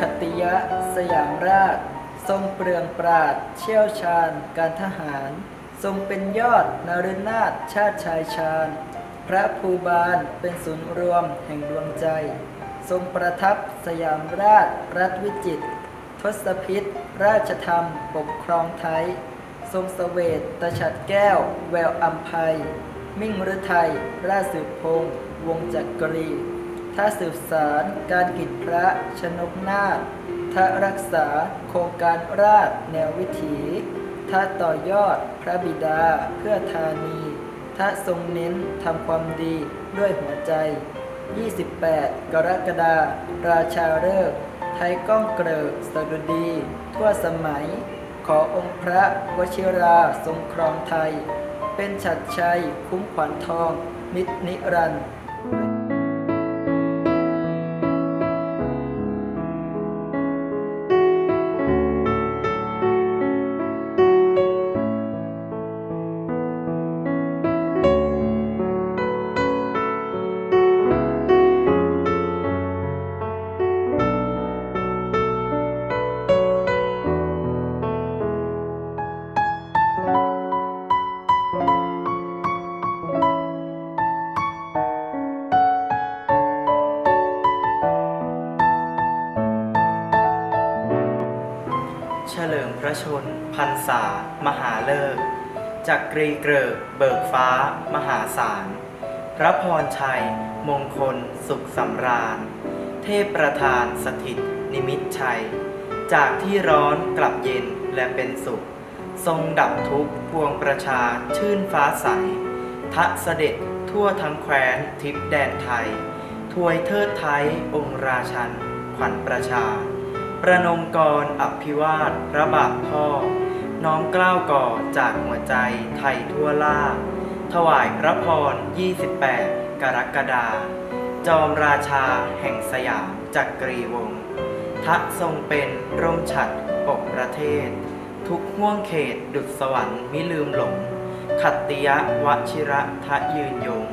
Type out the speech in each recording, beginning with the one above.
คติยะ สยามราช ทรงเปลืองปราด เชี่ยวชาญ การทหาร ทรงเป็นยอดนฤนาถชาติชายชาญ พระภูบาลเป็นศูนย์รวมแห่งดวงใจ ทรงประทับสยามราช รัฐวิจิตรทศพิษ ราชธรรม ปกครองไทย ทรงเสวตตฉัดแก้ว แววอัมภัย มิ่งฤทัยราชสืบพงษ์วงจักรี ถ้าสืบสารการกิจพระชนกนาถถ้ารักษาโครงการราชแนววิถีถ้าต่อยอดพระบิดาเพื่อธานีถ้าทรงเน้นทำความดีด้วยหัวใจ 28 กรกฎาราชาฤกษ์ไทยก้องเกริกสดุดี ทั่วสมัย ขอองค์พระวชิราทรงครองไทย เป็นฉัดชัยคุ้มขวัญทอง นิจนิรันดร์ เฉลิมพระชนพรรษามหาเลิกจักกรีเกริกเบิกฟ้า มหาศาล พระพรชัย มงคล สุขสำราญ เทพประธานสถิต นิมิตชัย จากที่ร้อนกลับเย็นและเป็นสุข ทรงดับทุกข์พวงประชาชื่นฟ้าใส ทะเสด็จทั่วทั้งแคว้นทิพย์แดนไทยถวยเทิดไทยองค์ราชัน ขวัญประชา ประนมกรอภิวาทพระบาทพ่อ น้อมกล้าวก่อจากหัวใจไทยทั่วล่า ถวายพระพร 28 กรกฎาจอมราชาแห่งสยามจักรีวงศ์ทะทรงเป็นร่มฉัดปกประเทศ ทุกห่วงเขตดุจสวรรค์มิลืมหลง ขัตติยะวชิระทะยืนยง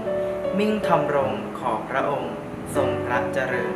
มิ่งทำรงขอพระองค์ ทรงพระเจริญ